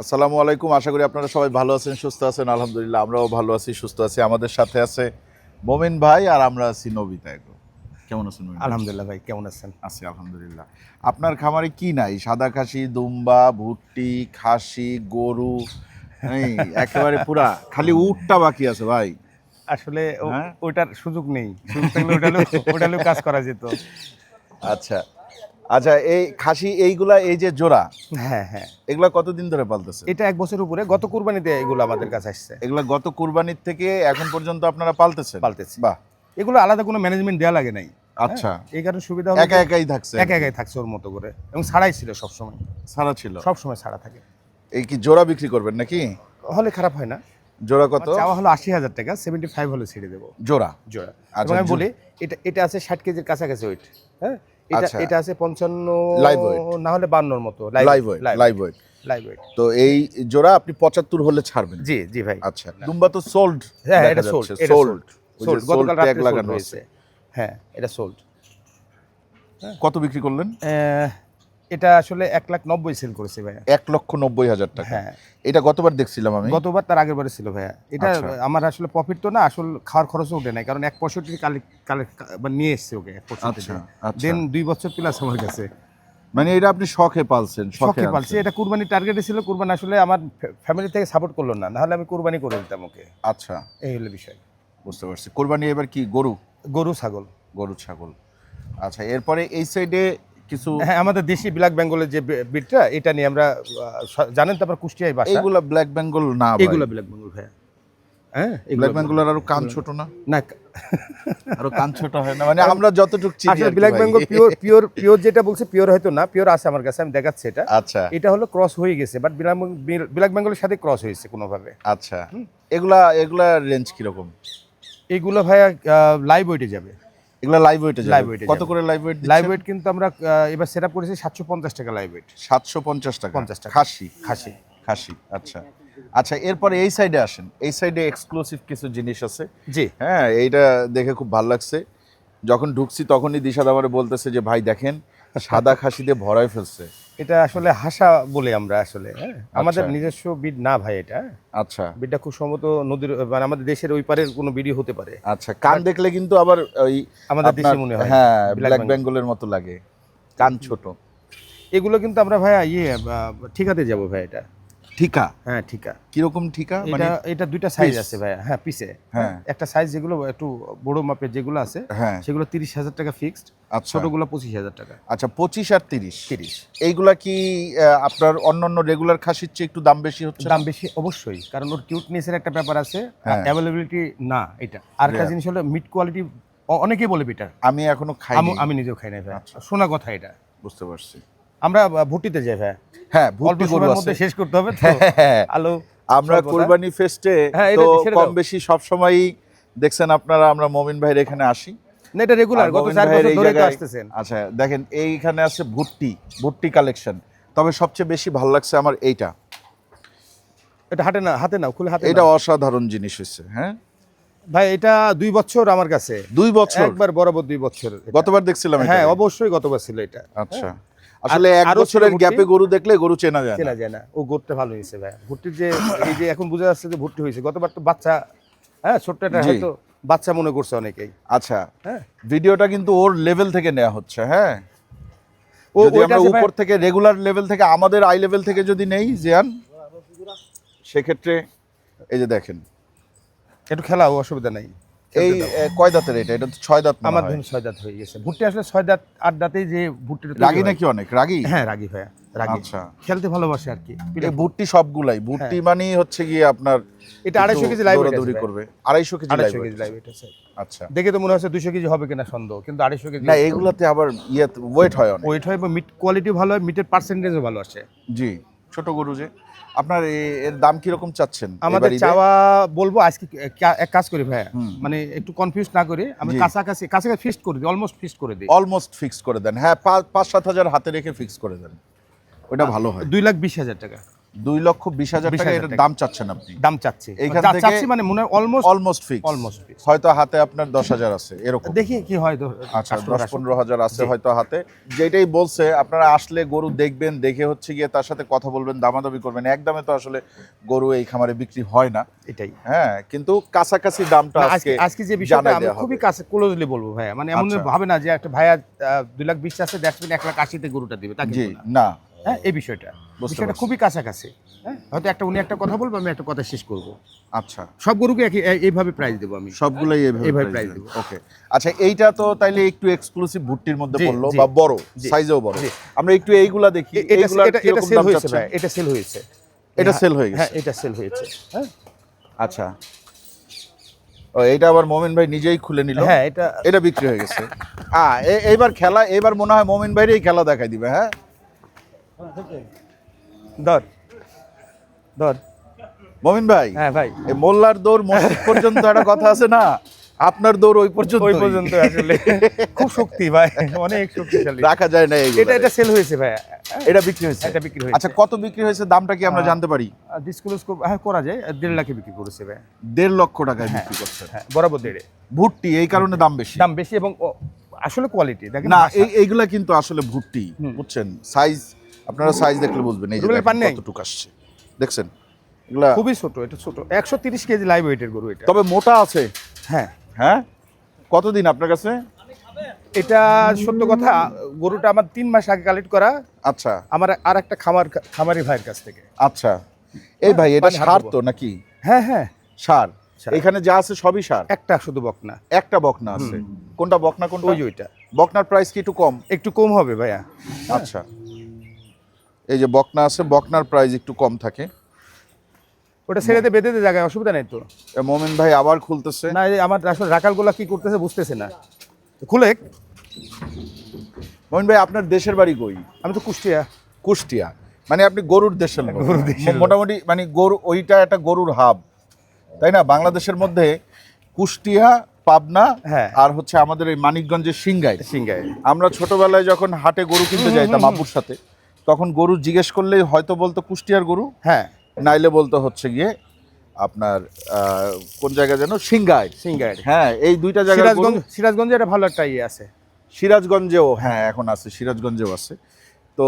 আসসালামু আলাইকুম। আশা করি আপনারা সবাই ভালো আছেন সুস্থ আছেন। আলহামদুলিল্লাহ আমরাও ভালো আছি সুস্থ আছি। আমাদের সাথে আছে মোমিন ভাই আর আমরা আছি নবিতা এগো। কেমন আছেন আলহামদুলিল্লাহ ভাই কেমন আছেন? আছি আলহামদুলিল্লাহ। আপনার খামারে কি নাই? সাদা খাসি দুম্বা ভুট্টি খাসি গরু এই, একেবারে পুরা। খালি উটটা বাকি আছে ভাই। আসলে হ্যাঁ? ওইটার সুযোগ নেই। সুযোগ থাকলে ওটালেও ওটালেও কাজ করা যেত। আচ্ছা আচ্ছা এই খাসি এইগুলা এই যে জোড়া হ্যাঁ হ্যাঁ। এগুলা কতদিন ধরে পালতেছে এটা এক বছর উপরে। গত কুরবানিতে এগুলো আমাদের কাছে আসছে। এগুলা গত কুরবানির থেকে এখন পর্যন্ত আপনারা পালতেছেন? পালতেছি। বাহ। এগুলো আলাদা কোনো ম্যানেজমেন্ট দেওয়া লাগে নাই। আচ্ছা। এই কারণে সুবিধা হলো একা একাই থাকছে? একা একাই থাকছে ওর মতো করে। এবং ছাড়াই ছিল সবসময়। সারা ছিল? সবসময় ছাড়া থাকে। এই কি জোড়া বিক্রি করবেন নাকি? হলে খারাপ হয় না। জোড়া কত? চাওয়া হলো আশি হাজার টাকা সেভেন্টি ফাইভ হলে ছেড়ে দেবো। জোড়া? জোড়া। আচ্ছা, আমি বলি এটা এটা আছে ষাট কেজির কাছাকাছি ওয়েট হ্যাঁ? এটা আচ্ছা। এটা আছে পঞ্চান্ন Live weight। না হলে বান্নর মতো। লাইভ ওয়েট লাইভ ওয়েট তো এই জোড়া আপনি পঁচাত্তর হলে ছাড়বেন। জি জি ভাই। আচ্ছা। দুম্বা তো সোল্ড হ্যাঁ এটা সোল্ড এটা সোল্ড সোল্ড গতকাল রাতে সোল্ড লাগানো হয়েছে। হ্যাঁ এটা সোল্ড কত বিক্রি করলেন? এটা আসলে এক লাখ নব্বই সেল করেছে ভাইয়া। এক লক্ষ নব্বই হাজার টাকা। হ্যাঁ। এটা গতবার দেখছিলাম আমি। গতবার তার আগের বারে ছিল ভাইয়া। এটা আচ্ছা। আমার আসলে প্রফিট তো না আসলে খাওয়ার খরচও ওঠে নাই কারণ এক পঁয়ষট্টি কালে কালে মানে নিয়ে এসছে ওকে এক পঁয়ষট্টি আচ্ছা আচ্ছা। দেন দুই বছর প্লাস আমার কাছে। মানে এটা আপনি শখে পালছেন শখে। পালছি। এটা কুরবানির টার্গেটে ছিল কুরবানি আসলে আমার ফ্যামিলি থেকে সাপোর্ট করল না নাহলে আমি কুরবানি করে দিতাম ওকে। আচ্ছা। এই হলো বিষয়। বুঝতে পারছি। কোরবানি এবার কি গরু? গরু ছাগল। গরু ছাগল। আচ্ছা এরপরে এই সাইডে কিছু হ্যাঁ আমাদের দেশি ব্ল্যাক বেঙ্গলের যে বিটটা এটা নিয়ে আমরা জানেন তারপর কুষ্টিয়ায় বাসা? এইগুলা ব্ল্যাক বেঙ্গল না এগুলো ব্ল্যাক বেঙ্গল হ্যাঁ ব্ল্যাক বেঙ্গলের আরও কান ছোট না? না আরও কান ছোট হয় না? মানে আমরা যতটুকু চিনি আসলে black Bengal pure pure pure যেটা বলছে পিওর হয়তো না পিওর আছে আমার কাছে আমি দেখাচ্ছি এটা। আচ্ছা। এটা হলো ক্রস হয়ে গেছে বাট ব্ল্যাক বেঙ্গলের সাথে ক্রস হয়েছে কোনোভাবে। আচ্ছা। এগুলা এগুলা রেঞ্জ কীরকম? এইগুলো ভাইয়া লাইভ ওয়েটে যাবে। এগুলা লাইভ ওয়েটে লাইভ ওয়েটে কত করে লাইভ ওয়েট লাইভ ওয়েট কিন্তু আমরা এবার সেট আপ করেছি সাতশো পঞ্চাশ টাকা লাইভ ওয়েট সাতশো পঞ্চাশ টাকা। 50 টাকা। খাসি। খাসি। খাসি আচ্ছা। আচ্ছা এরপরে এই সাইডে আসেন। এই সাইডে এক্সক্লুসিভ কিছু জিনিস আছে? জি। হ্যাঁ এইটা দেখে খুব ভালো লাগছে। যখন ঢুকছি তখনই দিশা দাবারে বলতেছে যে ভাই দেখেন সাদা খাসিতে দিয়ে ভরায় ফেলছে। এটা আসলে হাসা বলে আমরা আসলে। হ্যাঁ আমাদের আচ্ছা। নিজস্ব বিড না ভাই এটা। আচ্ছা। বিডটা খুব সম্ভবত নদীর মানে আমাদের দেশের ওই পারের কোনো বিডি হতে পারে। আচ্ছা কান দেখলে কিন্তু আবার ওই আমাদের দেশে মনে হয়। হ্যাঁ ব্ল্যাক বেঙ্গলের মতো লাগে। কান ছোট। এগুলো কিন্তু আমরা ভাই ইয়ে ঠিকাতে যাব ভাই এটা। ঠিকা? হ্যাঁ ঠিকা। কীরকম ঠিকা? মানে এটা এটা দুইটা সাইজ আছে ভাইয়া। হ্যাঁ পিসে হ্যাঁ। একটা সাইজ যেগুলো একটু বড় মাপের যেগুলো আছে হ্যাঁ। সেগুলো তিরিশ হাজার টাকা ফিক্সড আচ্ছা। ছোটগুলো পঁচিশ হাজার টাকা। আচ্ছা পঁচিশ আর তিরিশ। তিরিশ। এইগুলা কি আপনার অন্যান্য রেগুলার খাসির চেয়ে একটু দাম বেশি হচ্ছে? দাম বেশি অবশ্যই কারণ ওর কিউটনেসের একটা ব্যাপার আছে। অ্যাভেলেবিলিটি না এটা। আর একটা জিনিস হলো মিট কোয়ালিটি অনেকেই বলে বেটার আমি এখনও খাইনি। আমি নিজেও খাই না ভাই আচ্ছা। শোনা কথা এটা। বুঝতে পারছি। আমরা আহ, ভুট্টিতে যাই ভাই হ্যাঁ ভুট্টি গরু আছে। শেষ করতে হবে তো হ্যাঁ, আলো আমরা। কোরবানি ফেস্টে হ্যাঁ, তো কম বেশি সব সময়ই দেখছেন আপনারা আমরা মমিন ভাইয়ের এখানে আসি। না এটা রেগুলার গত মোমিন চার বছর ধরে তো আসতেছেন। আচ্ছা দেখেন এইখানে আছে ভুট্টি ভুট্টি কালেকশন তবে সবচেয়ে বেশি ভালো লাগছে আমার এইটা। এটা হাতে না হাতে নাও খুলে হাতে এটা অসাধারণ জিনিস হচ্ছে হ্যাঁ? ভাই এটা দুই বছর আমার কাছে। দুই বছর? একবার বরাবর দুই বছর গতবার দেখছিলাম হ্যাঁ অবশ্যই গতবার ছিল এটা। আচ্ছা। আসলে এক বছরের গ্যাপে গরু দেখলে গরু চেনা যায় চেনা যায় না। ও গোটটা ভালো হয়েছে ভাই। ভুট্টির যে এই যে এখন বোঝা যাচ্ছে যে ভুট্টি হয়েছে। গতবার তো বাচ্চা হ্যাঁ ছোট্ট একটা। হয়তো বাচ্চা মনে করছে অনেকেই। আচ্ছা হ্যাঁ। ভিডিওটা কিন্তু ওর লেভেল থেকে নেওয়া হচ্ছে হ্যাঁ? ও আমরা উপর থেকে রেগুলার লেভেল থেকে আমাদের আই লেভেল থেকে যদি নেই জিয়ান সেক্ষেত্রে এই যে দেখেন। একটু খেলা অসুবিধা নাই। এই কয় দাঁতের এটা? এটা তো ছয় দাঁত আমার ধরুন ছয় দাঁত হয়ে গেছে। ভুট্টি আসলে ছয় দাঁত আট দাঁতেই যে রাগী হয়- নাকি অনেক? রাগী? হ্যাঁ রাগি ভাইয়া রাগি। আচ্ছা। খেলতে ভালোবাসে আর কি। এই ভুট্টি সবগুলাই। ভুট্টি মানেই হচ্ছে গিয়ে আপনার হ্যাঁ। এটা আড়াইশো কেজি লাইভ দৌড়াদৌড়ি করবে। আড়াইশো কেজি আড়াইশো কেজি লাইভ এটা আছে। আচ্ছা। দেখে তো মনে হচ্ছে দুশো কেজি হবে কিনা সন্দেহ কিন্তু আড়াইশো কেজি না এগুলাতে আবার ইয়ে ওয়েট হয় ওয়েট হয় এবং মিট কোয়ালিটি ভালো হয় মিটের পার্সেন্টেজও ভালো আসে। জি। ছোট গরু যে আপনার এর দাম কীরকম চাচ্ছেন? আমাদের চাওয়া বলব আজকে এক কাজ করি ভাইয়া মানে একটু কনফিউজ না করে আমি। কাছাকাছি কাছাকাছি ফিক্সড করে দিই অলমোস্ট ফিক্সড করে দিই। অলমোস্ট ফিক্সড করে দেন। হ্যাঁ পাঁচ সাত হাজার হাতে রেখে ফিক্স করে দেন। ওটা ভালো হয়। দুই লাখ বিশ হাজার টাকা। দুই লক্ষ বিশ হাজার টাকা এটার দাম চাচ্ছেন আপনি। দাম চাচ্ছি। এইখান থেকে- চাচ্ছি মানে মনে অলমোস্ট অলমোস্ট ফিক্স অলমোস্ট হয়তো হাতে আপনার দশ হাজার আছে এরকম। দেখি কি হয় আচ্ছা দশ পনেরো হাজার আছে হয়তো হাতে। যেটাই বলছে আপনারা আসলে গরু দেখবেন দেখে হচ্ছে গিয়ে তার সাথে কথা বলবেন দামাদামি করবেন। একদমে তো আসলে গরু এই খামারে বিক্রি হয় না। এটাই। হ্যাঁ কিন্তু কাছাকাছি দামটা আজকে আজকে যে বিষয়টা আমি খুবই কাছে ক্লোজলি বলব ভাইয়া। মানে এমন আচ্ছা। ভাবে না যে একটা ভাইয়া দুই লাখ বিশ আছে দেখবেন এক লাখ আশিতে গরুটা দিবে জি না। হ্যাঁ এই বিষয়টা। বিষয়টা খুবই কাছাকাছি। হ্যাঁ হয়তো একটা উনি একটা কথা বলব আমি একটা কথা শেষ করব। আচ্ছা। সব গরুকে একই এইভাবে প্রাইস দেবো আমি। সবগুলোই এইভাবে দেবেন। দেবো। ওকে আচ্ছা এইটা তো তাইলে একটু এক্সক্লুসিভ ভুট্টির মধ্যে পড়ল বা বড় সাইজেও বড়। আমরা একটু এইগুলা দেখি এ- এটা এটা এটা সেল হয়েছে ভাই এটা সেল হয়েছে। এটা হ্যাঁ, সেল হয়ে গেছে? হ্যাঁ এটা সেল হয়েছে। হ্যাঁ। আচ্ছা। ও এইটা আবার মমিন ভাই নিজেই খুলে নিল। হ্যাঁ এটা এটা বিক্রি হয়ে গেছে। আ এইবার খেলা এইবার মনে হয় মমিন ভাইরই খেলা দেখাই দিবে হ্যাঁ? ধর। ধর। মমিন ভাই হ্যাঁ ভাই। এই মোল্লার দৌড় মসজিদ পর্যন্ত একটা কথা আছে না? আপনার দৌড় ওই পর্যন্ত ওই পর্যন্ত আসলে। খুব শক্তি ভাই অনেক শক্তিশালী। রাখা যায় না এটা এটা সেল হয়েছে ভাই। এটা বিক্রি হয়েছে? এটা বিক্রি হয়েছে। আচ্ছা কত বিক্রি হয়েছে? দামটা কি আমরা জানতে পারি? ডিসক্লোজ হ্যাঁ করা যায়। দেড় লাখে বিক্রি করেছে ভাই। দেড় লক্ষ টাকায় বিক্রি করছে। হ্যাঁ বরাবর দেড়ে। ভুট্টি এই কারণে দাম বেশি। দাম বেশি এবং আসলে কোয়ালিটি দেখেন না এই এইগুলা কিন্তু আসলে ভুট্টি। বুঝছেন? সাইজ আপনারা সাইজ দেখলে বুঝবেন এই যে? কতটুকু আসছে। দেখছেন? এগুলা খুবই ছোট এটা ছোট। একশো তিরিশ কেজি লাইভ ওয়েটের গরু এটা। তবে মোটা আছে। হ্যাঁ। হ্যাঁ? কতদিন আপনার কাছে? এটা সত্য কথা গরুটা আমার তিন মাস আগে কালেক্ট করা। আচ্ছা। আমার আর একটা খামার খামারি ভাইয়ের কাছ থেকে। আচ্ছা। এই ভাই এটা সার তো নাকি? হ্যাঁ হ্যাঁ। সার। এখানে যা আছে সবই সার? একটা শুধু বকনা। একটা বকনা আছে। কোনটা বকনা কোনটা? ওই ওইটা। বকনার প্রাইস কি একটু কম? একটু কম হবে ভাইয়া। আচ্ছা। এই যে বকনা আছে বকনার প্রাইস একটু কম থাকে। ওটা ছেড়েতে বেঁধেতে বেঁধে জায়গায় অসুবিধা নেই তো। মোমেন ভাই আবার খুলতেছে। না এই আমার আসলে রাখালগুলা কি করতেছে বুঝতেছে না। খুলে। মোমেন ভাই আপনার দেশের বাড়ি কই? আমি তো কুষ্টিয়া। কুষ্টিয়া। মানে আপনি গরুর দেশের মোটামুটি মানে গরু ওইটা একটা গরুর হাব। তাই না? বাংলাদেশের মধ্যে কুষ্টিয়া পাবনা হ্যাঁ। আর হচ্ছে আমাদের এই মানিকগঞ্জের সিংগাই। সিংগায় আমরা ছোটবেলায় যখন হাটে গরু কিনতে যাইতাম আব্বুর সাথে তখন গরু জিজ্ঞেস করলেই হয়তো বলতো কুষ্টিয়ার গরু হ্যাঁ নাইলে বলতো হচ্ছে গিয়ে আপনার কোন জায়গা যেন? সিংগাই সিংগায় হ্যাঁ এই দুইটা জায়গায় সিরাজগঞ্জ সিরাজগঞ্জে একটা ভালো একটা ইয়ে আছে। সিরাজগঞ্জেও হ্যাঁ এখন আছে সিরাজগঞ্জেও আছে। তো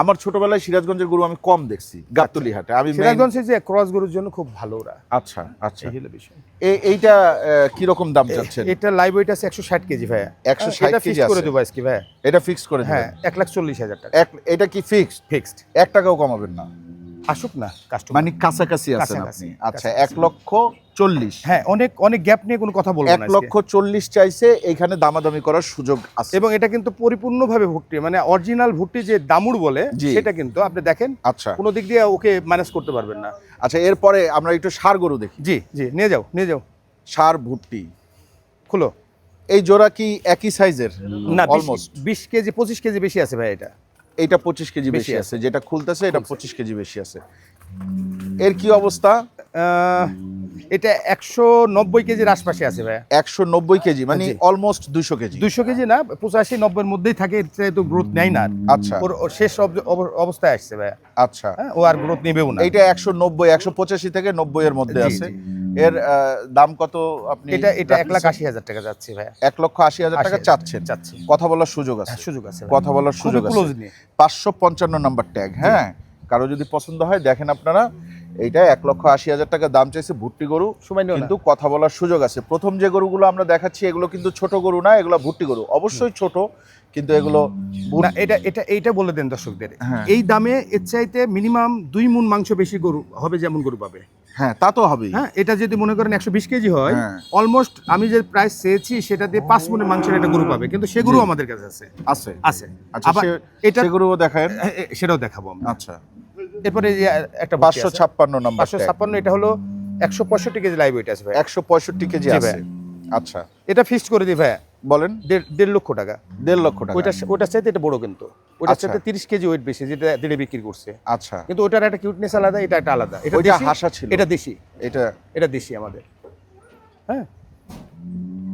আমার ছোটবেলায় সিরাজগঞ্জের গরু আমি কম দেখছি গাবতলি হাটে। আমি সিরাজগঞ্জে যে ক্রস গরুর জন্য খুব ভালো ওরা। আচ্ছা আচ্ছা। এই হলো বিষয়। এইটা কি রকম দাম চাচ্ছেন? এটা লাইভ ওয়েট আছে একশো ষাট কেজি ভাইয়া। 160 এটা কেজি আছে করে দেব আজকে ভাইয়া। এটা ফিক্স করে হ্যাঁ হ্যাঁ এক লাখ চল্লিশ হাজার টাকা। এক এটা কি ফিক্সড ফিক্সড এক টাকাও কমাবেন না। আসুক না কাস্টমার মানে কাছাকাছি আছেন আপনি। আচ্ছা এক লক্ষ চল্লিশ। হ্যাঁ অনেক অনেক গ্যাপ নিয়ে কোনো কথা বলব এক লক্ষ চল্লিশ চাইছে এইখানে দামাদামি করার সুযোগ আছে। এবং এটা কিন্তু পরিপূর্ণভাবে ভুট্টি মানে অরিজিনাল ভুট্টি যে দামুর বলে সেটা কিন্তু আপনি দেখেন আচ্ছা। কোনো দিক দিয়ে ওকে ম্যানেজ করতে পারবেন না। আচ্ছা এরপরে আমরা একটু সার গরু দেখি। জি জি নিয়ে যাও নিয়ে যাও। সার ভুট্টি। খুলো। এই জোড়া কি একই সাইজের না অলমোস্ট বিশ কেজি পঁচিশ কেজি বেশি আছে ভাই এটা। এইটা পঁচিশ কেজি বেশি। আছে যেটা খুলতেছে এটা পঁচিশ কেজি বেশি আছে এর কি অবস্থা? এটা একশো নব্বই কেজির আশপাশে আছে ভাই একশো নব্বই কেজি মানে অলমোস্ট দুইশো কেজি। দুইশো কেজি না পঁচাশি নব্বইয়ের মধ্যেই থাকে এর চেয়ে তো গ্রোথ নেয় না আচ্ছা। ওর শেষ অব- অব- অবস্থায় আসছে ভাই আচ্ছা। হ্যাঁ ও আর গ্রোথ নেবেও না। এটা একশো নব্বই একশো পঁচাশি থেকে নব্বই এর মধ্যে আছে। এর দাম কত আপনি এটা এটা এক লাখ আশি হাজার টাকা যাচ্ছে ভাই এক লক্ষ আশি হাজার টাকা 80,000 চাচ্ছেন। চাচ্ছি কথা বলার সুযোগ আছে। হ্যাঁ, সুযোগ আছে কথা বলার সুযোগ আছে। পাঁচশো পঞ্চান্ন নাম্বার ট্যাগ হ্যাঁ? কারও যদি পছন্দ হয় দেখেন আপনারা এইটা এক লক্ষ আশি হাজার টাকা দাম চাইছে ভুট্টি গরু। কিন্তু কথা বলার সুযোগ আছে। প্রথম যে গরুগুলো আমরা দেখাচ্ছি এগুলো কিন্তু ছোট গরু না এগুলো ভুট্টি গরু। অবশ্যই ছোট কিন্তু এগুলো এটা এটা এইটা বলে দেন দর্শকদের। হ্যাঁ। এই দামে এর চাইতে মিনিমাম দুই মুন মাংস বেশি গরু হবে যেমন গরু পাবে। হ্যাঁ তা তো হবেই। হ্যাঁ এটা যদি মনে করেন একশো বিশ কেজি হয় হ্যাঁ। অলমোস্ট আমি যে প্রাইস চেয়েছি সেটা দিয়ে পাঁচ মুনের মাংসের একটা গরু পাবে। কিন্তু সে গরু আমাদের কাছে আছে। আছে। আছে। আচ্ছা এটা গরুও দেখায় সেটাও দেখাবো আচ্ছা। এরপরে একটা পাঁচশো ছাপ্পান্ন নাম্বার পাঁচশো ছাপ্পান্ন এটা হলো একশো পঁয়ষট্টি কেজি লাইভ ওয়েট আছে ভাই। একশো পঁয়ষট্টি কেজি আছে। আচ্ছা। এটা ফিক্সড করে দিই ভাই বলেন। দেড় দেড় লক্ষ টাকা। দেড় লক্ষ টাকা। ওইটা ওটার চাইতে এটা বড় কিন্তু। ওটার আচ্ছা। চাইতে তিরিশ কেজি ওয়েট বেশি যেটা দিলে বিক্রি করছে। আচ্ছা। কিন্তু ওটার একটা কিউটনেস আলাদা এটা একটা আলাদা। এটা হাসা ছিল। এটা দেশি। এটা এটা দেশি আমাদের। হ্যাঁ?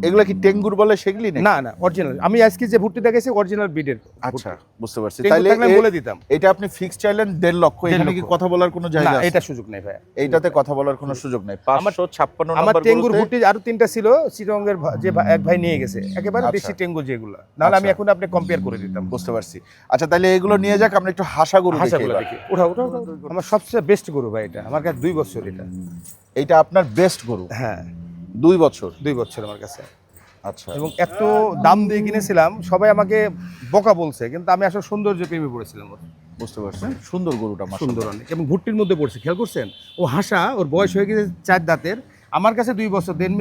এগুলা কি টেঙ্গুর বলে সেগুলি না না অরিজিনাল আমি আজকে যে ভুট্টি দেখেছি অরিজিনাল ব্রিডের আচ্ছা বুঝতে পারছি। আমি বলে দিতাম। এটা আপনি ফিক্স চাইলেন দেড় লক্ষ। এখানে কি কথা বলার কোনো না জায়গা আছে? এটা সুযোগ নেই ভাই এইটাতে কথা বলার কোনো সুযোগ নেই। পাঁচশো ছাপ্পান্ন আমার টেঙ্গুর ভুট্টি আরও তিনটা ছিল চিরঙ্গের ভা- যে এক ভাই নিয়ে গেছে। একেবারে আচ্ছা। দেশি টেঙ্গু যেগুলো। নাহলে আমি আচ্ছা। এখন আপনি কম্পেয়ার করে দিতাম। বুঝতে পারছি। আচ্ছা তাহলে এগুলো নিয়ে যাক আমরা একটু হাসা গরু দেখি হাসাগুলো এবার। দেখি। ওঠা ওঠা। আমার সবচেয়ে বেস্ট গরু ভাই এটা। আমার কাছে দুই বছর এটা। এইটা আপনার বেস্ট গরু। হ্যাঁ। দুই বছর। দুই বছর আমার কাছে। আচ্ছা। এবং এত দাম দিয়ে কিনেছিলাম সবাই আমাকে বোকা বলছে কিন্তু আমি আসলে সৌন্দর্য প্রেমে পড়েছিলাম বুঝতে পারছি সুন্দর গরুটা। সুন্দর অনেক। এবং ভুট্টির মধ্যে পড়ছে খেয়াল করছেন? ও হাসা ওর বয়স হয়ে গেছে চার দাঁতের। আমার কাছে দুই বছর দেন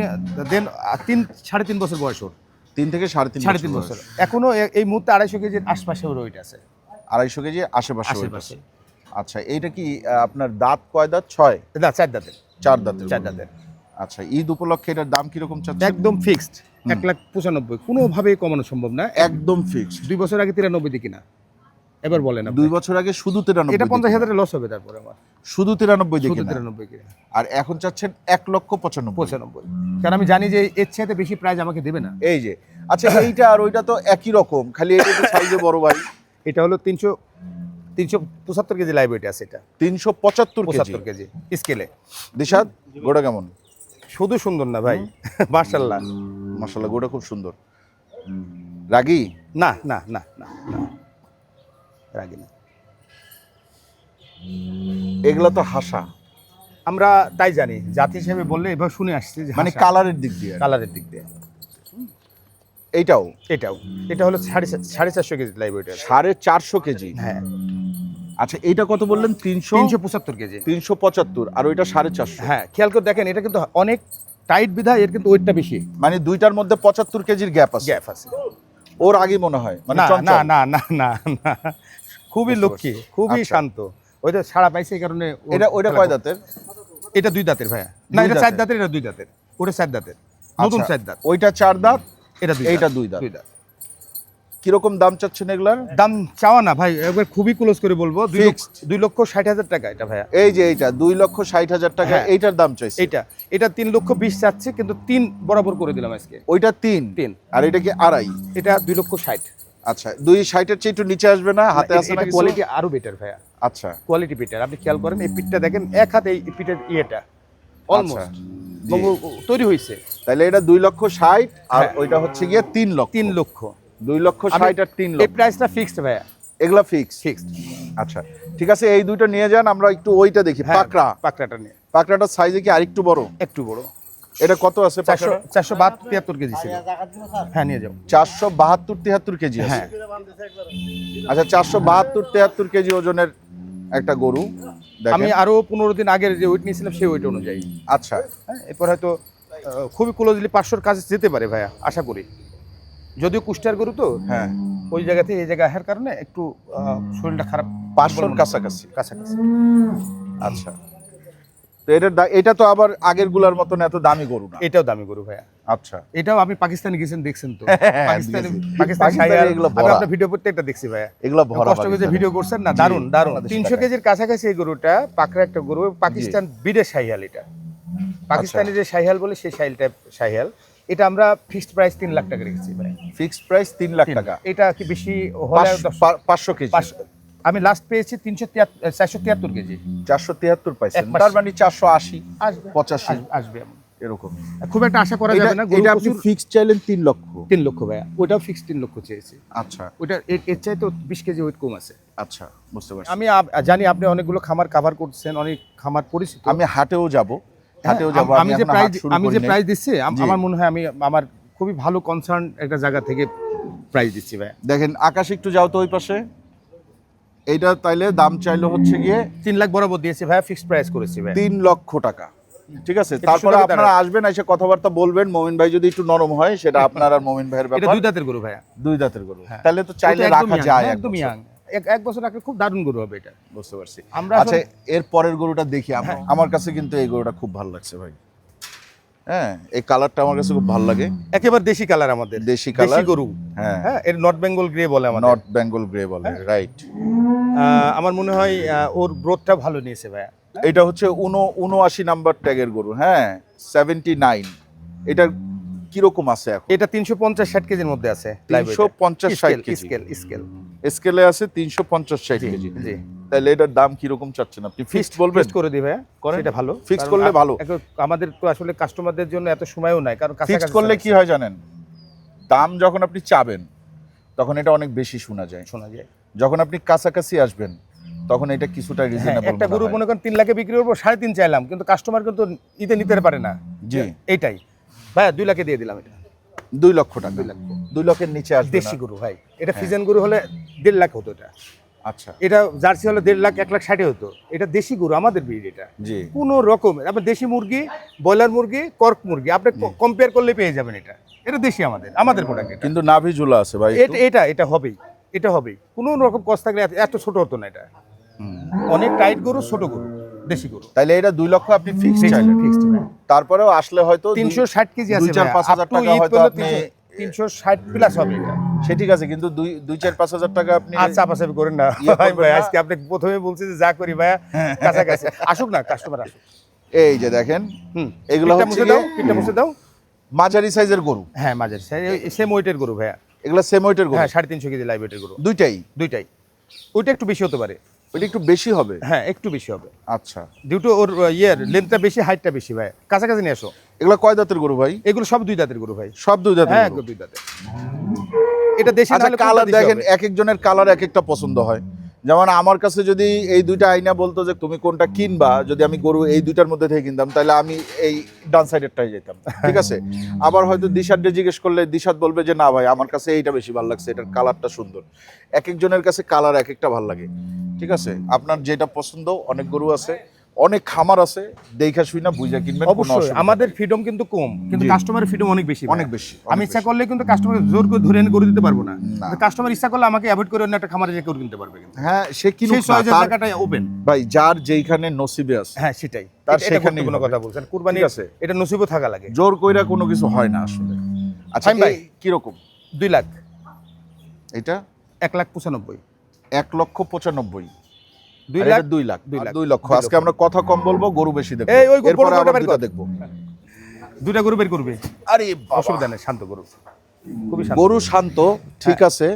দেন তিন সাড়ে তিন বছর বয়স ওর। তিন থেকে সাড়ে তিন সাড়ে তিন বছর। এখনও এ- এই মুহূর্তে আড়াইশো কেজির আশপাশে ওর ওইটা আছে। আড়াইশো কেজি আশেপাশে আশেপাশে। আচ্ছা এইটা কি আপনার দাঁত কয় দাঁত? ছয়? না চার দাঁতের। চার দাঁতের চার দাঁতের। আচ্ছা ঈদ উপলক্ষে এটার দাম কীরকম চাচ্ছে একদম ফিক্সড এক লাখ পঁচানব্বই। কোনোভাবেই কমানো সম্ভব না। একদম ফিক্সড দুই বছর আগে তিরানব্বই দিয়ে কিনা। এবার বলেন আপনি। দুই বছর আগে শুধু তিরানব্বই এটা পঞ্চাশ। হাজারে লস হবে তারপরে আমার শুধু তিরানব্বই দিয়ে। তিরানব্বই কিনা। আর এখন চাচ্ছেন এক লক্ষ পঁচানব্বই। পঁচানব্বই। কারণ আমি জানি যে এর চাইতে বেশি প্রাইজ আমাকে দেবে না। এই যে আচ্ছা এইটা আর ওইটা তো একই রকম। খালি এটা তো সাইজে বড় ভাই। এটা হলো তিনশো তিনশো পঁচাত্তর কেজি ওয়েট আছে এটা। তিনশো পঁচাত্তর কেজি। পঁচাত্তর কেজি। স্কেলে দিশাদ গোটা কেমন? শুধু সুন্দর না ভাই। মার্শাল্লাহ মাসাল্লাহ গোটা খুব সুন্দর। রাগি? না না না না রাগি না। এগুলো তো হাসা। আমরা তাই জানি জাতি হিসেবে বললে এবার শুনে আসছি যে মানে কালারের দিক দিয়ে কালারের দিক দিয়ে। এইটাও। এটাও এটা হলো সাড়ে সাড়ে চারশো কেজি লাইভ ওয়েট সাড়ে চারশো কেজি? হ্যাঁ। আচ্ছা এইটা কত বললেন? তিনশো? তিনশো পঁচাত্তর কেজি। তিনশো পঁচাত্তর আর ওইটা সাড়ে চারশো। হ্যাঁ খেয়াল করে দেখেন এটা কিন্তু অনেক টাইট বিধায় এর কিন্তু ওয়েটটা বেশি। মানে দুইটার মধ্যে পঁচাত্তর কেজির গ্যাপ আছে? গ্যাপ আছে। ওর আগে মনে হয় মানে না না না না না খুবই লক্ষ্মী খুবই আচ্ছা। শান্ত। ওইটা ছাড়া পাইছে এই কারণে এটা ওইটা কয় দাঁতের? এটা দুই দাঁতের ভাইয়া। না এটা চার দাঁতের? এটা দুই দাঁতের। ওটা চার দাঁতের। নতুন আচ্ছা, চার দাঁত। ওইটা চার দাঁত এটা দুই এইটা। দুই দাঁত। দুই দাঁত। কীরকম দাম চাচ্ছেন এগুলার? দাম চাওয়া না ভাই একবার খুবই ক্লোজ করে বলব। দুই লক্ষ ষাট হাজার টাকা এটা ভাইয়া। এই যে এইটা দুই লক্ষ ষাট হাজার টাকা হ্যাঁ। এইটার দাম চাইছে। এইটা এটা তিন লক্ষ বিশ চাচ্ছে কিন্তু তিন বরাবর করে দিলাম আজকে। ওইটা তিন? তিন। আর এটা কি আড়াই? এটা দুই লক্ষ ষাট। আচ্ছা দুই ষাটের চেয়ে একটু নিচে আসবে না? হাতে আছে না কোয়ালিটি আরও বেটার ভাইয়া। আচ্ছা। কোয়ালিটি পিটার আপনি খেয়াল করেন এই পিঠটা দেখেন এক হাতে এই পিঠের ইয়েটা। অলমোস্ট আচ্ছা, তৈরি হয়েছে তাহলে এটা দুই লক্ষ ষাট আর হ্যাঁ। ওইটা হচ্ছে গিয়ে তিন লক্ষ। তিন লক্ষ। দুই লক্ষ ষাট আর তিন লক্ষ। প্রাইসটা ফিক্সড ভাইয়া। এগুলা ফিক্স ফিক্সড আচ্ছা ঠিক আছে এই দুইটা নিয়ে যান আমরা একটু ওইটা দেখি হ্যাঁ, পাকড়া। পাকড়াটা নিয়ে। পাকড়াটার সাইজে কি আরেকটু বড়? একটু বড়। এটা কত আছে চারশো চারশো বাহাত্তর তিয়াত্তর কেজি ছিল। হ্যাঁ নিয়ে যাও। চারশো বাহাত্তর তিয়াত্তর কেজি হ্যাঁ। আচ্ছা চারশো বাহাত্তর তিয়াত্তর কেজি ওজনের একটা গরু আমি দেখেন আরও পনেরো দিন আগের যে ওয়েট নিয়েছিলাম সেই ওয়েট অনুযায়ী। আচ্ছা। হ্যাঁ এরপর হয়তো খুবই ক্লোজলি পাঁচশোর কাছে যেতে পারে ভাইয়া আশা করি। যদিও কুষ্টার গরু তো হ্যাঁ। ওই জায়গা থেকে এই জায়গায় আসার কারণে একটু শরীরটা খারাপ পাঁচশোর কাছাকাছি। কাছাকাছি। আচ্ছা। তো এটার এটা তো আবার আগেরগুলার মতন এত দামি গরু না। এটাও দামি গরু ভাইয়া। আচ্ছা। এটাও আপনি পাকিস্তানে গেছেন দেখছেন তো। হ্যাঁ, পাকিস্তানি দেখেছি। পাকিস্তান পাকিস্তানে এগুলো ভরা। আপনার ভিডিও প্রত্যেকটা দেখছি ভাইয়া। এগুলো ভরা কষ্ট করে। ভিডিও করছেন না দারুণ দারুণ বাংলাদেশি তিনশো টাকায়। কেজির কাছাকাছি এই গরুটা পাকড়া একটা গরু পাকিস্তান বিডের শাহিয়াল এটা। পাকিস্তানি যে শাহিয়াল বলে সেই শাহিলটা শাহিয়াল এটা আমরা ফিক্সড প্রাইস তিন লাখ টাকা রেখেছি ভাই ফিক্সড প্রাইস তিন লাখ টাকা। এটা কি বেশি পাঁচশো কেজি। আমি লাস্ট পেয়েছি তিনশো তিয়াত্তর চারশো তিয়াত্তর কেজি। চারশো তিয়াত্তর পাইছেন। তার মানে চারশো আশি আসবে। পঁচাশি। আসবে এরকম। খুব একটা আশা করা যাবে না এটা আপনি ফিক্সড চাইলেন তিন লক্ষ। তিন লক্ষ ভাইয়া। ওটাও ফিক্স তিন লক্ষ চেয়েছি। আচ্ছা। ওটা এর এর চাইতে বিশ কেজি ওয়েট কম আছে। আচ্ছা বুঝতে পারছি। আমি জানি আপনি অনেকগুলো খামার কভার করছেন অনেক খামার পরিচিত। আমি হাটেও যাব। হাটেও যাব আমি যে প্রাইজ আমি যে। প্রাইজ দিচ্ছি আমার মনে হয় আমি আমার খুবই ভালো কনসার্ন একটা জায়গা থেকে প্রাইজ দিচ্ছি ভাই। দেখেন আকাশ একটু যাও তো ওই পাশে। এইটা তাইলে দাম চাইলো হচ্ছে গিয়ে তিন লাখ বরাবর দিয়েছি ভাই ফিক্সড প্রাইস করেছি ভাই। তিন লক্ষ টাকা। ঠিক আছে? তারপরে আপনারা আসবেন এসে কথাবার্তা বলবেন। মমিন ভাই যদি একটু নরম হয় সেটা আপনার আর মমিন ভাইয়ের এটা ব্যাপার। দুই দাঁতের গরু ভাইয়া। দুই দাঁতের গরু। হ্যাঁ। তাহলে তো চাইলে রাখা যায় একদম ইয়াং এক বছর রাখলে খুব দারুণ গরু হবে এটা। বুঝতে পারছি। আমরা আচ্ছা এর পরের গরুটা দেখি হ্যাঁ। আমার কাছে কিন্তু এই গরুটা খুব ভালো লাগছে ভাই। হ্যাঁ এই কালারটা আমার কাছে খুব ভালো লাগে। একেবারে দেশি কালার আমাদের। দেশি কালার? গরু। হ্যাঁ। হ্যাঁ এর নর্থ বেঙ্গল গ্রে বলে আমাদের। নর্থ বেঙ্গল গ্রে বলে হ্যাঁ। রাইট আহ, আমার মনে হয় ওর গ্রোথটা ভালো নিয়েছে ভাইয়া। এটা হচ্ছে উনো উনআশি নাম্বার ট্যাগের গরু হ্যাঁ সেভেন্টি নাইন এটার কীরকম আছে এখন? এটা তিনশো পঞ্চাশ ষাট কেজির মধ্যে আছে 350 60 কেজি। স্কেল স্কেল স্কেলে আছে তিনশো পঞ্চাশ ষাট কেজি। জি। তাহলে এটার দাম কীরকম চাচ্ছেন আপনি? ফিক্সড বলবেন? ফিক্সড করে দিবে করেন? সেটা ভালো। কারণ করলে ভালো। আমাদের তো আসলে কাস্টমারদের জন্য এত সময়ও নাই কারণ ফিক্সড করলে কি হয় জানেন? দাম যখন আপনি চাবেন তখন এটা অনেক বেশি শোনা যায়। শোনা যায়। যখন আপনি কাছাকাছি আসবেন তখন এটা কিছুটা হ্যাঁ, রিজনেবল একটা গরু মনে করেন তিন লাখে বিক্রি করব সাড়ে তিন চাইলাম কিন্তু কাস্টমার কিন্তু ইতে নিতে পারে না। জি। এইটাই ভাইয়া দুই লাখে দিয়ে দিলাম এটা। দুই লক্ষ টাকা। দুই লাখ দুই লক্ষের নিচে আসবে দেশি গরু ভাই। এটা ফিজেন গরু হলে দেড় লাখ হতো এটা। আচ্ছা। এটা জার্সি হলে দেড় লাখ এক লাখ ষাটে হতো। এটা দেশি গরু আমাদের ব্রিড এটা। জি। কোনো রকমের আপনি দেশি মুরগি ব্রয়লার মুরগি কর্ক মুরগি আপনি কম্পেয়ার করলে পেয়ে যাবেন এটা। এটা দেশি আমাদের আমাদের প্রোডাক্ট কিন্তু নাভি ঝুলা আছে ভাই এটা এটা এটা হবেই এটা হবেই। কোনো রকম কষ্ট থাকলে এত ছোট হতো না এটা। অনেক টাইট গরু ছোট গরু। দেশি গরু। তাহলে এটা দুই লক্ষ আপনি ফিক্সড চাইলেন। তারপরেও আসলে হয়তো তিনশো ষাট কেজি আছে চার পাঁচ হাজার টাকা হয়তো আপনি তিনশো- ষাট প্লাস হবে। সে ঠিক আছে কিন্তু দুই দুই চার পাঁচ হাজার টাকা আপনি আচ্ছা চাপাচাপি করেন না। ইয়ে ভাই না? আজকে আপনি প্রথমে বলছি যে যা করি ভাইয়া কাছাকাছি। আসুক না কাস্টমার আসুক। এই যে দেখেন হুম। এগুলো হচ্ছে দাও পিঠটা মুছে দাও। মাঝারি সাইজের গরু। হ্যাঁ মাঝের সেম ওয়েটের গরু ভাইয়া। এগুলো সেম ওয়েটের গরু? হ্যাঁ সাড়ে তিনশো কেজি লাইভ ওয়েটের গরু। দুইটাই? দুইটাই। ওইটা একটু বেশি হতে পারে। ওইটা একটু বেশি হবে? হ্যাঁ একটু বেশি হবে। আচ্ছা। দুটো ওর ইয়ের লেন্থটা বেশি হাইটটা বেশি ভাই। কাছাকাছি নিয়ে আসো। এগুলো কয় দাঁতের গরু ভাই? এগুলো সব দুই দাঁতের গরু ভাই। সব দুই দাঁতের হ্যাঁ। দুই দাঁতের। এটা দেশি আচ্ছা কালার দেখেন এক একজনের কালার এক একটা পছন্দ হয়। যেমন আমার কাছে যদি এই দুইটা আইনা বলতো যে তুমি কোনটা কিনবা, যদি আমি গরু এই দুইটার মধ্যে থেকে কিনতাম, তাহলে আমি এই ডান সাইডেরটাই যেতাম। ঠিক আছে? আবার হয়তো দিশাদে জিজ্ঞেস করলে দিশাদ বলবে যে, না ভাই, আমার কাছে এইটা বেশি ভালো লাগছে, এটার কালারটা সুন্দর। এক একজনের কাছে কালার এক একটা ভালো লাগে। ঠিক আছে? আপনার যেটা পছন্দ, অনেক গরু আছে। অনেক খামার আছে দেখা শুই না বুঝা কিনবেন অবশ্যই আমাদের ফ্রিডম কিন্তু কম কিন্তু কাস্টমারের ফ্রিডম অনেক বেশি অনেক বেশি, আমি ইচ্ছা করলে কিন্তু কাস্টমার জোর করে ধরে এনে গরু দিতে পারব না। কাস্টমার ইচ্ছা করলে আমাকে অ্যাভয়েড করে অন্য একটা খামারে যে গরু কিনতে পারবে কিন্তু। হ্যাঁ সে সেই কিনুক না, সহজের তার- জায়গাটাই ওপেন ভাই যার যেইখানে নসিবে আছে হ্যাঁ সেটাই। তার এটা কোনো কথা বলছেন। কুরবানি আছে। এটা নসিবও থাকা লাগে। জোর কইরা কোনো কিছু হয় না আসলে। আচ্ছা ভাই। এই কীরকম? দুই লাখ। এটা? এক লাখ পঁচানব্বই। এক লক্ষ পঁচানব্বই। দুই লাখ? দুই লাখ। দুই লক্ষ। আজকে আমরা কথা কম বলব গরু বেশি দেখব। এই, ওই গরু এরপরে বড় আবার দুইটা দেখব। দুইটা গরু বের করবে? আরে অসুবিধা নেই শান্ত গরু। খুবই শান্ত। গরু শান্ত ঠিক আছে।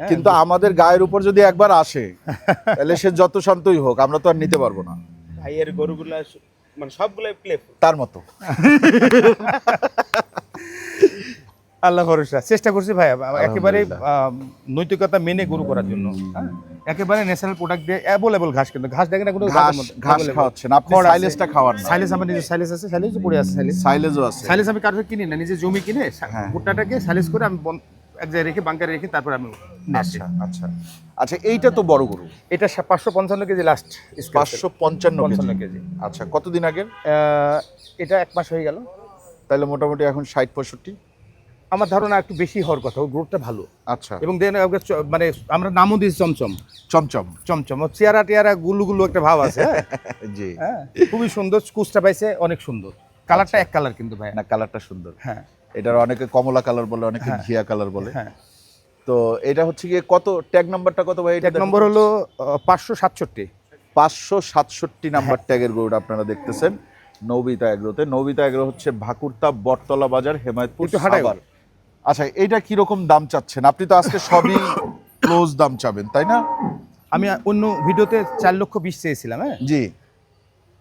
হ্যাঁ। কিন্তু আমাদের গায়ের উপর যদি একবার আসে তাহলে সে যত শান্তই হোক আমরা তো আর নিতে পারব না। ভাইয়ের গরুগুলা মানে সবগুলাই প্লেফুল তার মতো। আল্লাহ ভরসা। চেষ্টা করছি ভাই একেবারে। নৈতিকতা মেনে গরু করার জন্য। হ্যাঁ? একেবারে ন্যাচারাল প্রোডাক্ট দিয়ে অ্যাভেলেবল ঘাস কিন্তু। ঘাস দেখেন না কোনো ঘাস ঘাস খাওয়াচ্ছেন। আপনি সাইলেসটা খাওয়ান না। সাইলেস আমার নিজের সাইলেস আছে সাইলেস পড়ে আছে সাইলেস সাইলেজও আছে। সাইলেস আমি কারোর কিনি না নিজে জমি কিনে হ্যাঁ। ভুট্টাটাকে সাইলেস করে আমি এক জায়গায় রেখে বাঙ্কারে রেখে তারপর আমি আচ্ছা আচ্ছা। আচ্ছা এইটা তো বড় গরু। এটা পাঁচশো পঞ্চান্ন কেজি লাস্ট পাঁচশো পঞ্চান্ন পঞ্চান্ন কেজি। আচ্ছা কতদিন আগের? এটা এক মাস হয়ে গেল। তাহলে মোটামুটি এখন ষাট পঁয়ষট্টি। আমার ধারণা একটু বেশি হওয়ার কথা গ্রোথটা ভালো। আচ্ছা। এবং দেন মানে আমরা নামও দিয়েছি চমচম। চমচম। চমচম। ও চেয়ারা টেয়ারা গুলু গুলু একটা ভাব আছে হ্যাঁ? জি। হ্যাঁ? খুবই সুন্দর কুচটা পাইছে অনেক সুন্দর। কালারটা এক কালার কিন্তু ভাই না কালারটা সুন্দর। হ্যাঁ। এটার অনেকে কমলা কালার বলে অনেকে হ্যাঁ। ঘিয়া কালার বলে। হ্যাঁ। তো এটা হচ্ছে গিয়ে কত ট্যাগ নাম্বারটা কত ভাই? এক নম্বর হলো পাঁচশো সাতষট্টি। পাঁচশো সাতষট্টি নাম্বার ট্যাগের গরুটা আপনারা দেখতেছেন। নৌবিতা এগ্রোতে। নৌবিতা এগ্রো হচ্ছে ভাকুরতা বটতলা বাজার হেমায়তপুর সাভার। আচ্ছা এইটা কীরকম দাম চাচ্ছেন? আপনি তো আজকে সবই ক্লোজ দাম চাবেন তাই না? আমি অন্য ভিডিওতে চার লক্ষ বিশ চেয়েছিলাম হ্যাঁ? জি।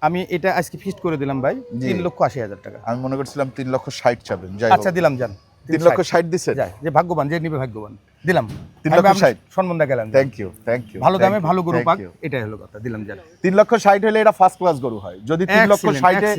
আমি এটা আজকে ফিক্সড করে দিলাম ভাই। তিন লক্ষ আশি হাজার টাকা। আমি মনে করছিলাম তিন লক্ষ ষাট চাবেন যাই আচ্ছা দিলাম যান। তিন লক্ষ ষাট। দিচ্ছেন যায় যে ভাগ্যবান যে নিবে ভাগ্যবান। দিলাম। তিন লক্ষ ষাট। সম্মান দেখালাম থ্যাংক ইউ থ্যাংক ইউ ভালো দামে ভালো গরু পাক এটাই হলো কথা দিলাম যান। তিন লক্ষ ষাট হলে এটা ফার্স্ট ক্লাস গরু হয়। যদি তিন লক্ষ ষাটে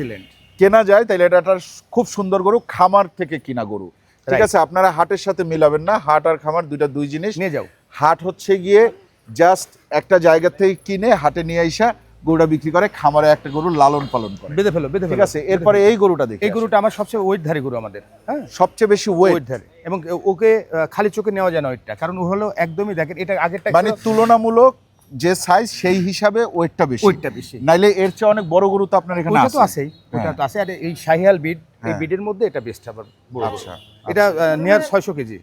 কেনা যায় তাহলে এটা একটা খুব সুন্দর গরু খামার থেকে কিনা গরু। ঠিক আছে আপনারা হাটের সাথে মিলাবেন না। হাট আর খামার দুইটা দুই জিনিস। নিয়ে যাও। হাট হচ্ছে গিয়ে জাস্ট একটা জায়গা থেকে কিনে হাটে নিয়ে আইসা গরুটা বিক্রি করে খামারে একটা গরু লালন পালন করে। বেঁধে ফেলো বেঁধে ঠিক আছে এরপরে এই গরুটা দেখি। এই গরুটা আমার সবচেয়ে ওয়েট ধারী গরু আমাদের হ্যাঁ? সবচেয়ে বেশি ওয়েট ধারে। এবং ওকে খালি চোখে নেওয়া যায় না ওয়েটটা কারণ ও হলো একদমই দেখেন এটা আগেরটা মানে তুলনামূলক যে সাইজ সেই হিসাবে ওয়েটটা বেশি। ওয়েটটা বেশি। নাইলে এর চেয়ে অনেক বড় গরু তো আপনার এখানে ওইটা তো আছে। আছেই হ্যাঁ। তো আছে। আর এই শাহিয়াল বিড এই হ্যাঁ। বিডের মধ্যে এটা বেস্ট আবার বড় আচ্ছা। এটা নিয়ার ছয়শো কেজি।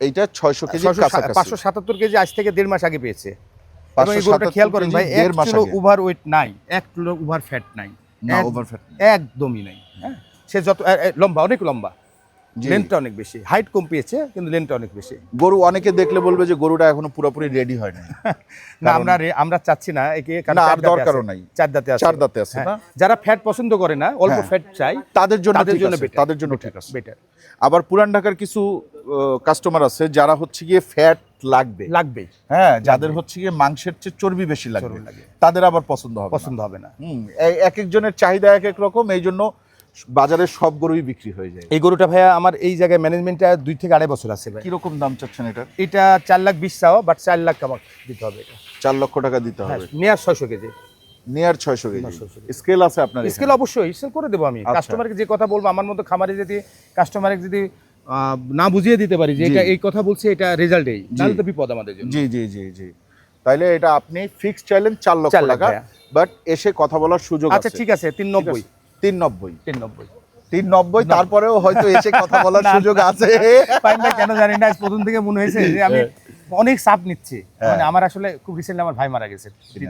এইটা ছয়শো কেজি পাঁচশো সাতাত্তর কেজি আজ থেকে দেড় মাস আগে পেয়েছে। এবং এই 577 গরুটা খেয়াল করেন ভাই এক কিলো ওভার ওয়েট নাই এক কিলো ওভার ফ্যাট নাই। একদমই নাই হ্যাঁ। সে যত লম্বা অনেক লম্বা। লেন্থটা অনেক বেশি। হাইট কম পেয়েছে কিন্তু লেন্থটা অনেক বেশি। গরু অনেকে দেখলে বলবে যে গরুটা এখনও পুরোপুরি রেডি হয় না না আমরা আমরা চাচ্ছি না একে কারণ না, আর দাঁতে দরকারও নাই। চার দাঁতে আছে। চার দাঁতে আছে, হ্যাঁ। না? যারা ফ্যাট পছন্দ করে না অল্প। ফ্যাট চাই তাদের জন্য তাদের জন্য তাদের জন্য ঠিক আছে। বেটার আবার পুরান ঢাকার কিছু কাস্টমার আছে যারা হচ্ছে গিয়ে ফ্যাট লাগবে। লাগবে হ্যাঁ যাদের হচ্ছে গিয়ে মাংসের চেয়ে চর্বি বেশি লাগবে। লাগে। তাদের আবার পছন্দ হবে পছন্দ হবে না। হুম এক একজনের চাহিদা এক এক রকম এই জন্য বাজারে সব গরুই বিক্রি হয়ে যায়। এই গরুটা ভাইয়া আমার এই জায়গায় ম্যানেজমেন্টটা দুই থেকে আড়াই বছর আছে ভাই। কীরকম দাম চাচ্ছেন এটা এটা চার লাখ বিশ চাও বাট চার লাখ আমার দিতে হবে এটা। চার লক্ষ টাকা দিতে হ্যাঁ হবে। নিয়ার ছয়শো কেজি। নিয়ার ছয়শো কেজি। 600 কেজি। স্কেল আছে আপনার স্কেল অবশ্যই স্কেল করে দেবো আমি। আচ্ছা। কাস্টমারকে যে কথা বলব আমার মতো খামারে যদি কাস্টমারকে যদি আহ, না বুঝিয়ে দিতে পারি যে এটা এই কথা বলছে এটা রেজাল্ট এই। তাহলে তো বিপদ আমাদের জন্য। জি জি জি জি। তাইলে এটা আপনি ফিক্সড চাইলেন চার লক্ষ লাখ টাকা টাকা। বাট এসে কথা বলার সুযোগ আচ্ছা ঠিক আছে তিন নব্বই। তিন নব্বই তিন নব্বই তিন নব্বই তারপরেও হয়তো এসে কথা বলার সুযোগ আছে। কেন জানি না প্রথম থেকে মনে হয়েছে যে আমি অনেক চাপ নিচ্ছি। হ্যাঁ। মানে আমার আসলে খুব রিসেন্টলি আমার ভাই মারা গেছে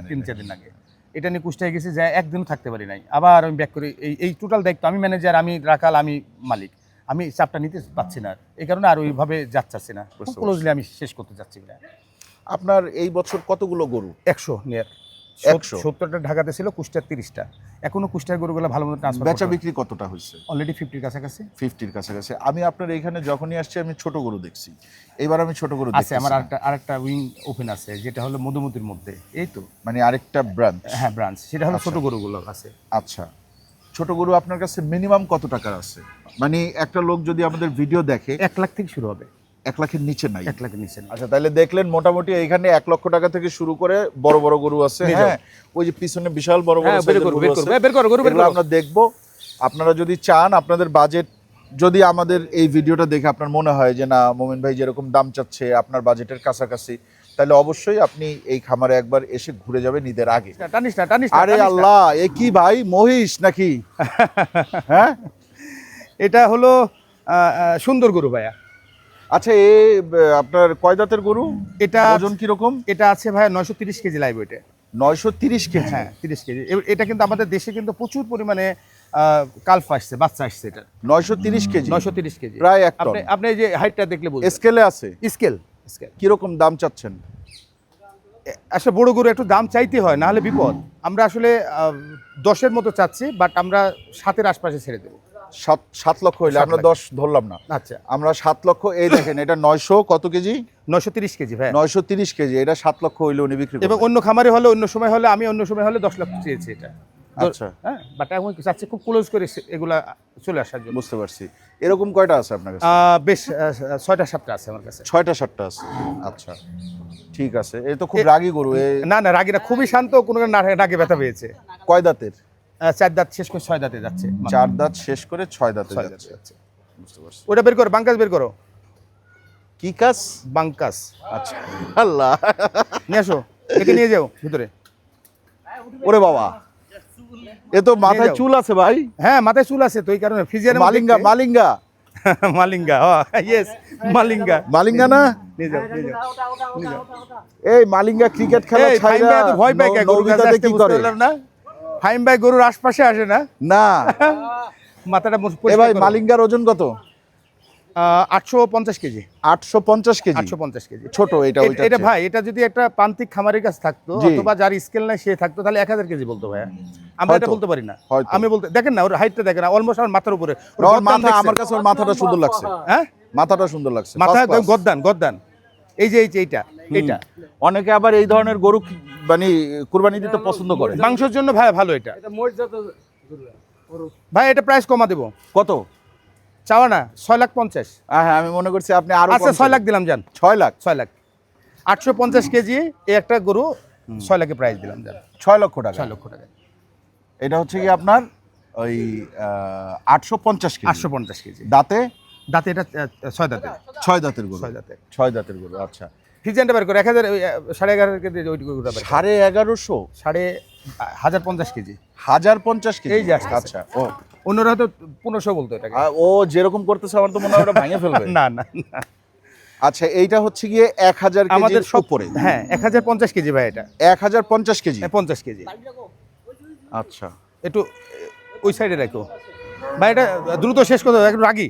তিন- চার দিন আগে। এটা নিয়ে কুষ্টায় গেছে যে একদিন থাকতে পারি নাই। আবার আমি ব্যাক করি এই এই টোটাল দায়িত্ব আমি ম্যানেজার আমি রাখাল আমি মালিক। আমি চাপটা নিতে পারছি না। এই কারণে আর ওইভাবে যাচ্ছি না। ক্লোজলি আমি শেষ করতে চাচ্ছি না। আপনার এই বছর কতগুলো গরু? একশো নিয়ার 100 সত্তরটা ঢাকাতে ছিল কুষ্টার তিরিশটা। এখনও কুষ্টার গরুগুলো ভালো মতো ট্রান্সফার বেচা বিক্রি কতটা হয়েছে? অলরেডি ফিফটির কাছাকাছি। ফিফটির কাছাকাছি। আমি আপনার এখানে যখনই আসছি আমি ছোট গরু দেখছি। এবার আমি ছোট গরু আছে দেখছি আমার আরেকটা আরেকটা উইং ওপেন আছে যেটা হলো মধুমতির মধ্যে। এই তো। মানে আরেকটা ব্রাঞ্চ হ্যাঁ ব্রাঞ্চ সেটা হলো ছোট গরুগুলো আছে। আচ্ছা। ছোট গরু আপনার কাছে মিনিমাম কত টাকার আছে? মানে একটা লোক যদি আমাদের ভিডিও দেখে এক লাখ থেকে শুরু হবে। এক লাখের নিচে নাই। এক লাখের নিচে আচ্ছা তাহলে দেখলেন মোটামুটি এইখানে এক লক্ষ টাকা থেকে শুরু করে বড় বড় গরু আছে হ্যাঁ? ওই যে পিছনে বিশাল বড় বড় হ্যাঁ গরু করো আমরা দেখব। আপনারা যদি চান আপনাদের বাজেট যদি আমাদের এই ভিডিওটা দেখে আপনার মনে হয় যে না মোমিন ভাই যেরকম দাম চাচ্ছে আপনার বাজেটের কাছাকাছি তাহলে অবশ্যই আপনি এই খামারে একবার এসে ঘুরে যাবেন ঈদের আগে। টানিস না টানিস আরে আল্লাহ এ কি ভাই মহিষ নাকি? হ্যাঁ? এটা হলো সুন্দর গরু ভাইয়া। আচ্ছা এ আপনার কয় দাঁতের গরু? এটা ওজন কীরকম? এটা আছে ভাইয়া নয়শো তিরিশ কেজি লাইভ ওয়েটে নয়শো তিরিশ কেজি? হ্যাঁ তিরিশ কেজি। এটা কিন্তু আমাদের দেশে কিন্তু প্রচুর পরিমাণে কালফ আসছে বাচ্চা আসছে এটা। নয়শো তিরিশ কেজি? নয়শো তিরিশ কেজি। প্রায় এক আপনি আপনি এই যে হাইটটা দেখলে বুঝবেন স্কেলে আছে? Scale scale. কীরকম দাম চাচ্ছেন? আসলে বড় গরু একটু দাম চাইতে হয় না হলে বিপদ। আমরা আসলে দশের মতো চাচ্ছি বাট আমরা সাতের আশপাশে ছেড়ে দেবো। সাত সাত লক্ষ হইলে আমরা দশ ধরলাম না। আচ্ছা। আমরা সাত লক্ষ এই দেখেন এটা নয়শো কত কেজি? নয়শো তিরিশ কেজি ভাই। নয়শো তিরিশ কেজি এটা সাত লক্ষ হইলে উনি বিক্রি এবং অন্য খামারে হলে অন্য সময় হলে আমি অন্য সময় হলে দশ লক্ষ চেয়েছি এটা। আচ্ছা। হ্যাঁ বাট এখন চাচ্ছি খুব ক্লোজ করে এগুলা চলে আসার জন্য। বুঝতে পারছি। এরকম কয়টা আছে আপনার কাছে? বেশ ছয়টা সাতটা আছে আমার কাছে। ছয়টা সাতটা আছে। আচ্ছা ঠিক আছে। এই তো খুব রাগী গরু এ না না রাগিরা খুবই শান্ত কোনো না রাগে ব্যথা পেয়েছে। কয় দাঁতের? চার দাঁত শেষ করে ছয় দাঁতে যাচ্ছে। চার দাঁত শেষ করে ছয় দাঁতে ছয় যাচ্ছে। ওটা বের করো বাঙ্কাস বের করো। কি কাজ? বাঙ্কাস আচ্ছা আল্লাহ। নিয়ে আসো একে নিয়ে যাও ভিতরে। ওরে বাবা এ তো মাথায় চুল আছে ভাই। হ্যাঁ মাথায় চুল আছে তো এই কারণে ফিজিয়ান মালিঙ্গা মালিঙ্গা। মালিঙ্গা ইয়েস মালিঙ্গা। মালিঙ্গা না? নিয়ে যাও নিয়ে যাও। নিয়ে যাও এই মালিঙ্গা ক্রিকেট খেলা ছাইরা ভয় পায় কে করে? না? ফাইম ভাই গরুর আশপাশে আসে না? না। মাথাটা এ ভাই মালিঙ্গার ওজন কত? আটশো পঞ্চাশ কেজি। আটশো পঞ্চাশ কেজি? আটশো পঞ্চাশ কেজি। ছোট এটা এটা ভাই এটা যদি একটা প্রান্তিক খামারের কাছে থাকতো অথবা যার স্কেল নাই সে থাকতো তাহলে এক হাজার কেজি বলতো আমরা এটা বলতে পারি না। আমি বলতে দেখেন না ওর হাইটটা দেখেন অলমোস্ট আমার মাথার উপরে? আমার কাছে ওর মাথাটা সুন্দর লাগছে। হ্যাঁ? মাথাটা সুন্দর লাগছে। মাথা। গদ্দান গদ্দান এই যে এই যে এইটা। এইটা অনেকে আবার এই ধরনের গরু মানে কুরবানি দিতে পছন্দ করে। মাংসের জন্য ভাই ভালো এটা। ভাই। এটা প্রাইস কমা দেবো? কত? চাওয়া না ছয় লাখ পঞ্চাশ। আহ, হ্যাঁ আমি মনে করছি আপনি আরও আচ্ছা ছয় লাখ দিলাম যান। ছয় লাখ? ছয় লাখ। আটশো পঞ্চাশ কেজি এই একটা গরু ছয় লাখে প্রাইস দিলাম যান। ছয় লক্ষ টাকা। ছয় লক্ষ টাকা। এটা হচ্ছে কি আপনার ওই আটশো পঞ্চাশ কেজি? আটশো পঞ্চাশ কেজি। দাঁতে? দাঁতে এটা ছয় দাঁতে ছয় দাঁতের গরু। ছয় দাঁতে ছয় দাঁতের গরু আচ্ছা। ফিজিয়ানটা বের করে এক হাজার সাড়ে এগারো কেজি ওই। সাড়ে এগারোশো? সাড়ে হাজার পঞ্চাশ কেজি। হাজার পঞ্চাশ কেজি? এই যে আচ্ছা ও। অন্যরা হয়তো পনেরোশো বলতো এটাকে। ও যেরকম করতেছে আমার তো মনে হয় ওটা ভেঙে ফেলবে। না না। আচ্ছা এইটা হচ্ছে গিয়ে এক হাজার আমাদের সব উপরে। হ্যাঁ এক হাজার পঞ্চাশ কেজি ভাই এটা। এক হাজার পঞ্চাশ কেজি? হ্যাঁ, পঞ্চাশ কেজি। আচ্ছা। একটু ওই সাইডে রাখো। ভাই এটা দ্রুত শেষ করতে একটু রাগি।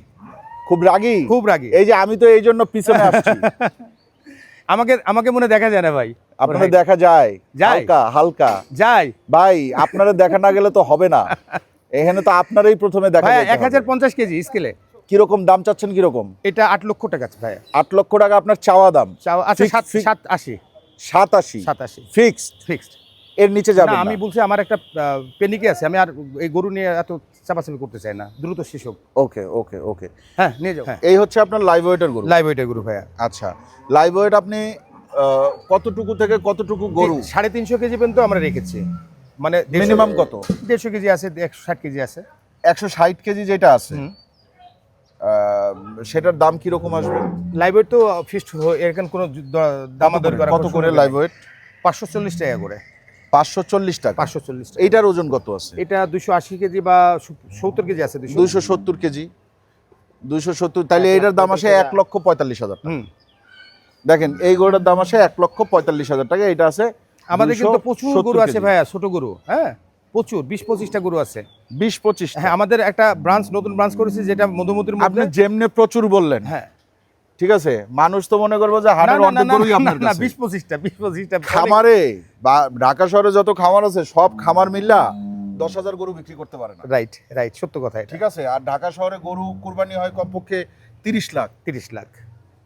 খুব রাগী? খুব রাগী। এই যে আমি তো এই জন্য পিছনে আসছি। আমাকে আমাকে মনে দেখা যায় না ভাই। আপনারা দেখা যায়। যায়। হালকা হালকা। যাই ভাই আপনারা দেখা না গেলে তো হবে না। এখানে তো আপনারাই প্রথমে দেখা যাইতে এক হাজার পঞ্চাশ কেজি স্কেলে কীরকম দাম চাচ্ছেন কীরকম? এটা আট লক্ষ টাকা ভাই আট লক্ষ টাকা আপনার চাওয়া দাম। চাও- আচ্ছা Fix- সাত fix- সাত আশি। সাতাশি সাতাশি। ফিক্সড ফিক্সড এর নিচে না যাবেন আমি বলছি আমার একটা পেনিকে আছে। আমি আর এই গরু নিয়ে এত চাপাচাপি করতে চাই না দ্রুত শেষ হোক। ওকে ওকে ওকে। হ্যাঁ নিয়ে যাও। এই হচ্ছে আপনার লাইভ ওয়েটের গরু লাইভ ওইটা গরু ভাইয়া। আচ্ছা লাইভ ওয়েট আপনি কতটুকু থেকে কতটুকু গরু? সাড়ে তিনশো কেজি পর্যন্ত আমরা রেখেছি। মানে মিনিমাম কত? দেড়শো কেজি আছে একশো ষাট কেজি আছে। একশো ষাট কেজি যেটা আছে সেটার দাম কীরকম আসবে? লাইভ ওয়েট তো ফিক্সড এখানে কোনো করা কত করে লাইভ ওয়েট পাঁচশো চল্লিশ টাকা করে। পাঁচশো চল্লিশ টাকা। পাঁচশো চল্লিশ টাকা। এইটার ওজন কত আছে? এটা দুশো আশি কেজি বা সত্তর কেজি আছে দুশো সত্তর কেজি। দুইশো সত্তর তাহলে এইটার দাম আসে এক লক্ষ পঁয়তাল্লিশ হাজার দেখেন এই গরুটার দাম আসে এক লক্ষ পঁয়তাল্লিশ হাজার টাকা এটা আছে আমাদের কিন্তু প্রচুর গরু আছে ভাইয়া ছোট গরু হ্যাঁ? প্রচুর বিশ পঁচিশটা গরু আছে। বিশ পঁচিশ হ্যাঁ আমাদের একটা ব্রাঞ্চ নতুন ব্রাঞ্চ করেছি যেটা মধুমতির আপনি মধ্যে যেমনে প্রচুর বললেন হ্যাঁ। ঠিক আছে? মানুষ তো মনে করব যে হাটের অর্ধেক গরুই আপনার না, কাছে। বিশ পঁচিশটা বিশ পঁচিশটা অনেক- খামারে বা ঢাকা শহরে যত খামার আছে সব খামার মিল্লা দশ হাজার গরু বিক্রি করতে পারে না। রাইট রাইট সত্য কথা ঠিক আছে? আর ঢাকা শহরে গরু কুরবানি হয় কমপক্ষে তিরিশ লাখ। তিরিশ লাখ।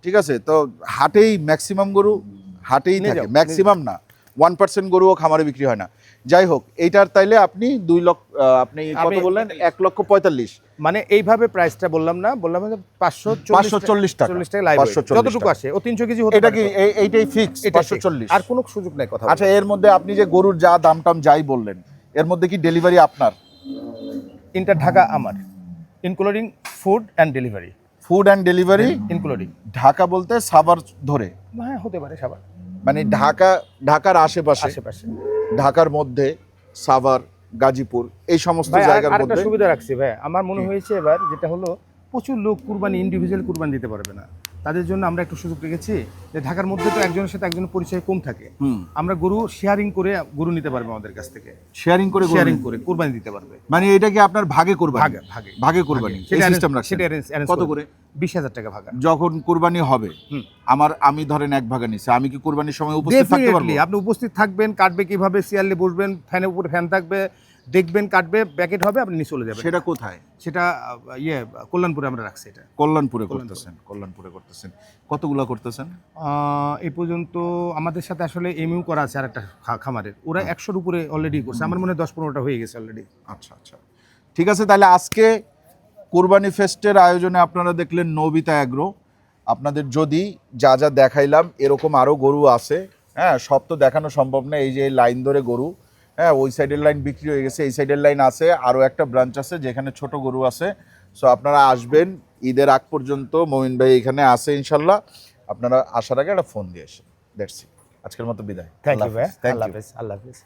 ঠিক আছে? তো হাটেই ম্যাক্সিমাম গরু হাটেই থাকে। ম্যাক্সিমাম না ওয়ান পার্সেন্ট গরুও খামারে বিক্রি হয় না। যাই হোক এইটার তাইলে আপনি দুই লক্ষ আপনি কত বললেন? এক লক্ষ পঁয়তাল্লিশ। মানে এইভাবে প্রাইসটা বললাম না বললাম যে পাঁচশো 540 টাকা। চল্লিশ টাকা লাইভ 540 যতটুকু টাকা। আসে ও তিনশো কেজি হতে এটা কি এইটাই ফিক্স পাঁচশো চল্লিশ। আর কোনো সুযোগ নাই কথা আচ্ছা এর মধ্যে আপনি যে গরুর যা দাম টাম যাই বললেন এর মধ্যে কি ডেলিভারি আপনার? ইন্টার ঢাকা আমার including food and delivery food and delivery including Dhaka বলতে সাভার ধরে? হ্যাঁ হতে পারে সবার মানে ঢাকা ঢাকার আশেপাশে? আশেপাশে। ঢাকার মধ্যে সাভার গাজীপুর এই সমস্ত জায়গার মধ্যে। সুবিধা রাখছি ভাই। আমার মনে হয়েছে এবার যেটা হলো প্রচুর লোক কুরবানি ইন্ডিভিজুয়াল কুরবানি দিতে পারবে না। তাদের জন্য আমরা একটু সুযোগ রেখেছি যে ঢাকার মধ্যে তো একজনের সাথে একজনের পরিচয় কম থাকে। আমরা গরু শেয়ারিং করে গরু নিতে পারবে আমাদের কাছ থেকে। শেয়ারিং করে শেয়ারিং করে কুরবানি দিতে পারবে। মানে এটা কি আপনার ভাগে করবেন। ভাগে ভাগে। ভাগে কোরবানি। সেটা সিস্টেম সেটা arrange কত করে? বিশ হাজার টাকা ভাগা। যখন কুরবানি হবে আমার আমি ধরেন এক ভাগে নিছি আমি কি কুরবানির সময় উপস্থিত থাকতে পারব? আপনি উপস্থিত থাকবেন কাটবে কীভাবে চেয়ারলে বসবেন ফ্যানের উপরে ফ্যান থাকবে দেখবেন কাটবে প্যাকেট হবে আপনি নিয়ে চলে যাবেন। সেটা কোথায়? সেটা ইয়ে কল্যাণপুরে আমরা রাখছি এটা। কল্যাণপুরে করতেছেন কল্যাণপুরে করতেছেন। কতগুলা করতেছেন? এই পর্যন্ত আমাদের সাথে আসলে এমইউ করা আছে আর একটা খামারের ওরা একশোর উপরে অলরেডি করছে। আমার মনে হয় দশ পনেরোটা হয়ে গেছে অলরেডি আচ্ছা আচ্ছা। ঠিক আছে তাহলে আজকে কোরবানি ফেস্টের আয়োজনে আপনারা দেখলেন নবিতা অ্যাগ্রো। আপনাদের যদি যা যা দেখাইলাম এরকম আরও গরু আছে। হ্যাঁ সব তো দেখানো সম্ভব না। এই যে লাইন ধরে গরু হ্যাঁ ওই সাইডের লাইন বিক্রি হয়ে গেছে এই সাইডের লাইন আছে আরও একটা ব্রাঞ্চ আছে যেখানে ছোট গরু আছে। সো আপনারা আসবেন ঈদের আগ পর্যন্ত মমিন ভাই এখানে আসে ইনশাল্লাহ। আপনারা আসার আগে একটা ফোন দিয়ে আসেন দ্যাটস আজকের মতো বিদায়। থ্যাংক ইউ ভাই থ্যাংক আল্লাহ ইউ আল্লাহ হাফেজ।